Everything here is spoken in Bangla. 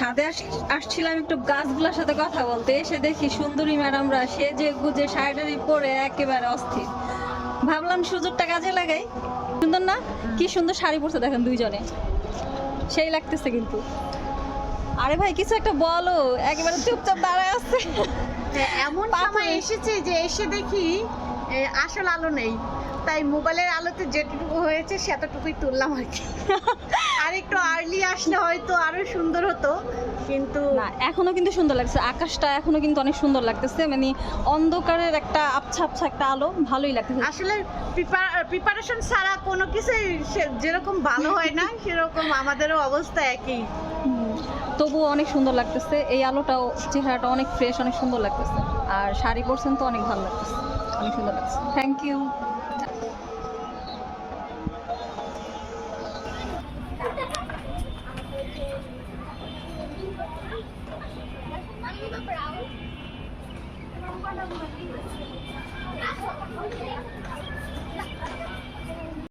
ছাদে আস- আসছিলাম একটু গাছগুলোর সাথে কথা বলতে। এসে দেখি সুন্দরী ম্যাডামরা সে যে গুজে শাড়ি পরে একেবারে অস্থির। ভাবলাম সুযোগটা কাজে লাগাই। সুন্দর না? কি সুন্দর শাড়ি পরছে দেখেন দুইজনে। সেই লাগতেছে কিন্তু। আরে ভাই কিছু একটা বলো। একেবারে চুপচাপ দাঁড়ায় আছে। হ্যাঁ, এমন। সময় এসেছে যে এসে দেখি আসল আলো নেই। তাই মোবাইলের আলোতে যেটুকু হয়েছে সেতটুকুই তুললাম আর কি। আর আসলে হয়তো আরও সুন্দর হতো কিন্তু না এখনও কিন্তু সুন্দর লাগছে। আকাশটা এখনও কিন্তু অনেক সুন্দর লাগতেছে মানে অন্ধকারের একটা আবছা আবছা একটা আলো ভালোই লাগতেছে। আসলে প্রিপারেশন ছাড়া কোনো কিছুই সে- যেরকম ভালো হয় না সেরকম আমাদেরও অবস্থা একই। তবুও অনেক সুন্দর লাগতেছে। এই আলোটাও চেহারাটা অনেক ফ্রেশ অনেক সুন্দর লাগতেছে। আর শাড়ি পরছেন তো অনেক ভালো লাগতেছে অনেক সুন্দর লাগছে। Thank you Thank you.